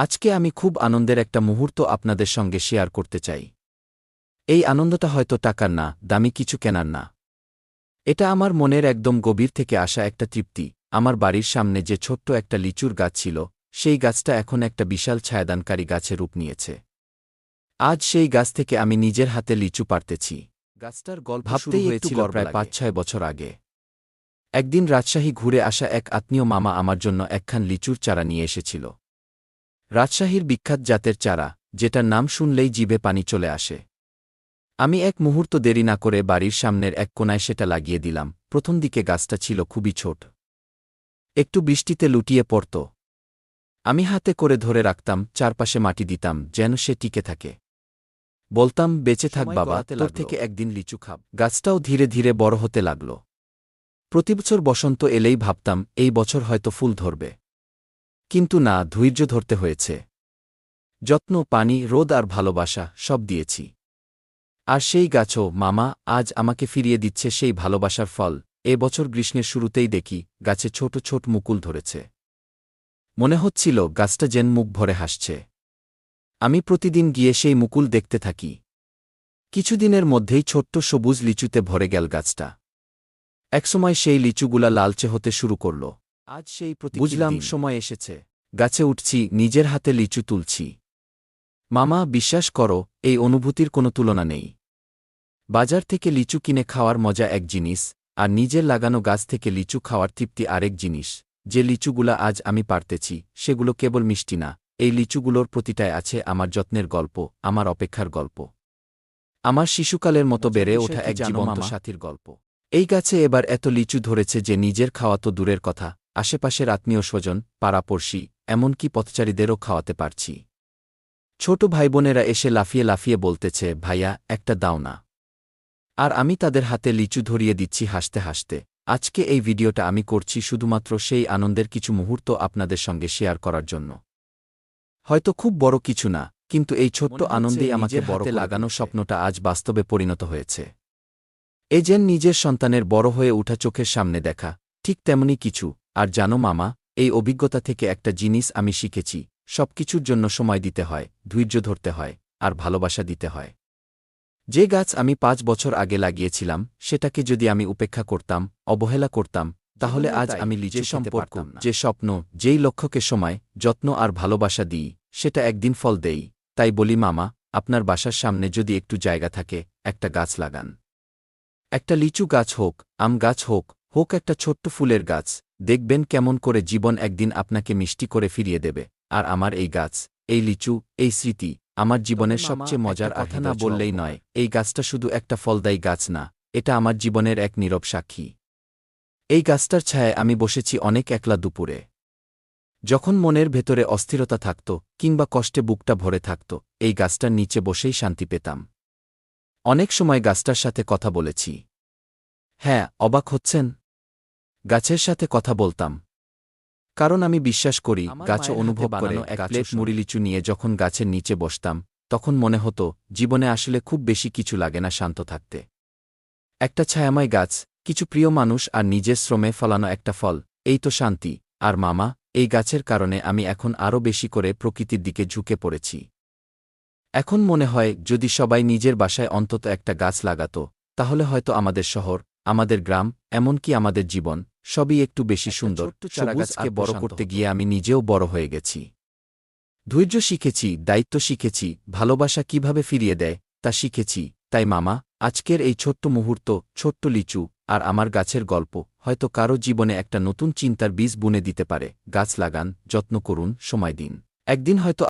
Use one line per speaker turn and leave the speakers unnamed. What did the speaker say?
আজকে আমি খুব আনন্দের একটা মুহূর্ত আপনাদের সঙ্গে শেয়ার করতে চাই। এই আনন্দটা হয়তো টাকার না দামি কিছু কেনার না। এটা আমার মনের একদম গভীর থেকে আসা একটা তৃপ্তি আমার বাড়ির সামনে যে ছোট্ট একটা লিচুর গাছ ছিল সেই গাছটা এখন একটা বিশাল ছায়াদানকারী গাছে রূপ নিয়েছে। আজ সেই গাছ থেকে আমি নিজের হাতে লিচু পারতেছি গাছটার গল্প ভাবতেই হয়েছিল প্রায় পাঁচ ছয় বছর আগে। একদিন রাজশাহী ঘুরে আসা এক আত্মীয় মামা আমার জন্য একখান লিচুর চারা নিয়ে এসেছিল। রাজশাহীর বিখ্যাত জাতের চারা যেটার নাম শুনলেই জিভে পানি চলে আসে। আমি এক মুহূর্ত দেরি না করে বাড়ির সামনের এক কোনায় সেটা লাগিয়ে দিলাম প্রথম দিকে গাছটা ছিল খুবই ছোট। একটু বৃষ্টিতে লুটিয়ে পড়ত। আমি হাতে করে ধরে রাখতাম চারপাশে মাটি দিতাম যেন সে টিকে থাকে। বলতাম বেঁচে থাক বাবা তোর থেকে একদিন লিচু খাব। গাছটাও ধীরে ধীরে বড় হতে লাগল। প্রতিবছর বসন্ত এলেই ভাবতাম এই বছর হয়তো ফুল ধরবে। কিন্তু না ধৈর্য ধরতে হয়েছে। যত্ন পানি রোদ আর ভালোবাসা সব দিয়েছি। আর সেই গাছও মামা আজ আমাকে ফিরিয়ে দিচ্ছে সেই ভালোবাসার ফল। এ বছর গ্রীষ্মের শুরুতেই দেখি গাছে ছোট ছোট মুকুল ধরেছে। মনে হচ্ছিল গাছটা যেন মুখ ভরে হাসছে। আমি প্রতিদিন গিয়ে সেই মুকুল দেখতে থাকি। কিছুদিনের মধ্যেই ছোট্ট সবুজ লিচুতে ভরে গেল গাছটা। একসময় সেই লিচুগুলা লালচে হতে শুরু করল। আজ সেই বুঝলাম সময় এসেছে। গাছে উঠছি নিজের হাতে লিচু তুলছি। মামা বিশ্বাস করো এই অনুভূতির কোনো তুলনা নেই। বাজার থেকে লিচু কিনে খাওয়ার মজা এক জিনিস আর নিজের লাগানো গাছ থেকে লিচু খাওয়ার তৃপ্তি আরেক জিনিস যে লিচুগুলা আজ আমি পারতেছি সেগুলো কেবল মিষ্টি না এই লিচুগুলোর প্রতিটায় আছে আমার যত্নের গল্প আমার অপেক্ষার গল্প। আমার শিশুকালের মতো বেড়ে ওঠা এক জীবন্ত সাথীর গল্প। এই গাছে এবার এত লিচু ধরেছে যে নিজের খাওয়া তো দূরের কথা আশেপাশের আত্মীয় স্বজন পাড়াপড়শি এমনকি পথচারীদেরও খাওয়াতে পারছি। ছোট ভাইবোনেরা এসে লাফিয়ে লাফিয়ে বলতেছে ভাইয়া একটা দাও না। আর আমি তাদের হাতে লিচু ধরিয়ে দিচ্ছি হাসতে হাসতে। আজকে এই ভিডিওটা আমি করছি শুধুমাত্র সেই আনন্দের কিছু মুহূর্ত আপনাদের সঙ্গে শেয়ার করার জন্য। হয়তো খুব বড় কিছু না কিন্তু এই ছোট্ট আনন্দেই আমাকে বড় লাগানো স্বপ্নটা আজ বাস্তবে পরিণত হয়েছে। এজেন নিজের সন্তানের বড় হয়ে উঠা চোখের সামনে দেখা ঠিক তেমনি কিছু। আর জানো মামা এই অভিজ্ঞতা থেকে একটা জিনিস আমি শিখেছি সবকিছুর জন্য সময় দিতে হয় ধৈর্য ধরতে হয় আর ভালোবাসা দিতে হয়। যে গাছ আমি পাঁচ বছর আগে লাগিয়েছিলাম সেটাকে যদি আমি উপেক্ষা করতাম অবহেলা করতাম তাহলে আজ আমি
সম্পর্ক,
সম্পর্ক যে স্বপ্ন যেই লক্ষ্যকে সময় যত্ন আর ভালোবাসা দিই সেটা একদিন ফল দেই। তাই বলি মামা আপনার বাসার সামনে যদি একটু জায়গা থাকে একটা গাছ লাগান। একটা লিচু গাছ হোক আম গাছ হোক হোক একটা ছোট্ট ফুলের গাছ দেখবেন কেমন করে জীবন একদিন আপনাকে মিষ্টি করে ফিরিয়ে দেবে। আর আমার এই গাছ এই লিচু এই স্মৃতি আমার জীবনের সবচেয়ে মজার কথা না বললেই নয় এই গাছটা শুধু একটা ফলদায়ী গাছ না এটা আমার জীবনের এক নীরব সাক্ষী। এই গাছটার ছায়ায় আমি বসেছি অনেক একলা দুপুরে। যখন মনের ভেতরে অস্থিরতা থাকত কিংবা কষ্টে বুকটা ভরে থাকত এই গাছটার নিচে বসেই শান্তি পেতাম। অনেক সময় গাছটার সাথে কথা বলেছি। হ্যাঁ অবাক হচ্ছেন? গাছের সাথে কথা বলতাম। কারণ আমি বিশ্বাস করি গাছ অনুভব করে
এক
প্লেট
গাছও
নিয়ে যখন গাছের নিচে বসতাম তখন মনে হতো জীবনে আসলে খুব বেশি কিছু লাগে না শান্ত থাকতে। একটা ছায়াময় গাছ কিছু প্রিয় মানুষ আর নিজের শ্রমে ফলানো একটা ফল এই তো শান্তি। আর মামা এই গাছের কারণে আমি এখন আরও বেশি করে প্রকৃতির দিকে ঝুঁকে পড়েছি। এখন মনে হয় যদি সবাই নিজের বাসায় অন্তত একটা গাছ লাগাত তাহলে হয়তো আমাদের শহর আমাদের গ্রাম এমনকি আমাদের জীবন সবই একটু বেশি সুন্দর। চারাগাছকে বড় করতে গিয়ে আমি নিজেও বড় হয়ে গেছি। ধৈর্য শিখেছি দায়িত্ব শিখেছি ভালোবাসা কীভাবে ফিরিয়ে দেয় তা শিখেছি। তাই মামা আজকের এই ছোট্ট মুহূর্ত ছোট্ট লিচু আর আমার গাছের গল্প হয়তো কারও জীবনে একটা নতুন চিন্তার বীজ বুনে দিতে পারে। গাছ লাগান যত্ন করুন সময় দিন। একদিন হয়তো